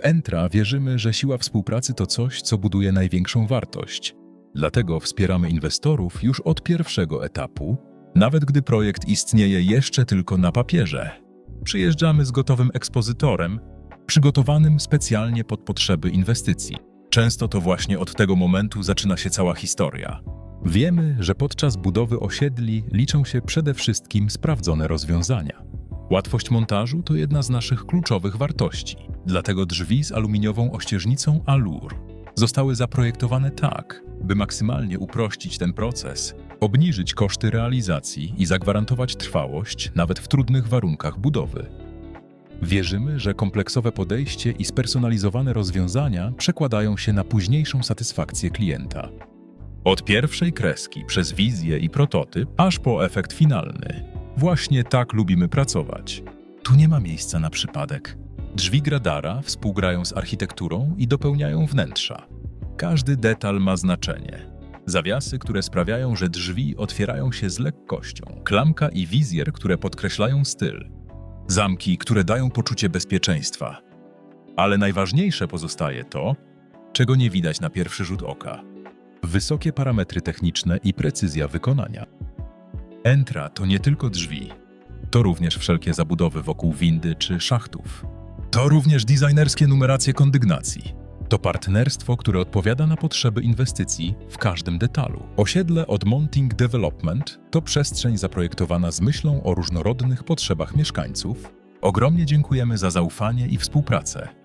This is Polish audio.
W Entra wierzymy, że siła współpracy to coś, co buduje największą wartość. Dlatego wspieramy inwestorów już od pierwszego etapu, nawet gdy projekt istnieje jeszcze tylko na papierze. Przyjeżdżamy z gotowym ekspozytorem, przygotowanym specjalnie pod potrzeby inwestycji. Często to właśnie od tego momentu zaczyna się cała historia. Wiemy, że podczas budowy osiedli liczą się przede wszystkim sprawdzone rozwiązania. Łatwość montażu to jedna z naszych kluczowych wartości. Dlatego drzwi z aluminiową ościeżnicą Alur zostały zaprojektowane tak, by maksymalnie uprościć ten proces, obniżyć koszty realizacji i zagwarantować trwałość nawet w trudnych warunkach budowy. Wierzymy, że kompleksowe podejście i spersonalizowane rozwiązania przekładają się na późniejszą satysfakcję klienta. Od pierwszej kreski przez wizję i prototyp, aż po efekt finalny. Właśnie tak lubimy pracować. Tu nie ma miejsca na przypadek. Drzwi Gradara współgrają z architekturą i dopełniają wnętrza. Każdy detal ma znaczenie. Zawiasy, które sprawiają, że drzwi otwierają się z lekkością, klamka i wizjer, które podkreślają styl, zamki, które dają poczucie bezpieczeństwa. Ale najważniejsze pozostaje to, czego nie widać na pierwszy rzut oka. Wysokie parametry techniczne i precyzja wykonania. Entra to nie tylko drzwi, to również wszelkie zabudowy wokół windy czy szachtów. To również designerskie numeracje kondygnacji. To partnerstwo, które odpowiada na potrzeby inwestycji w każdym detalu. Osiedle od Monting Development to przestrzeń zaprojektowana z myślą o różnorodnych potrzebach mieszkańców. Ogromnie dziękujemy za zaufanie i współpracę.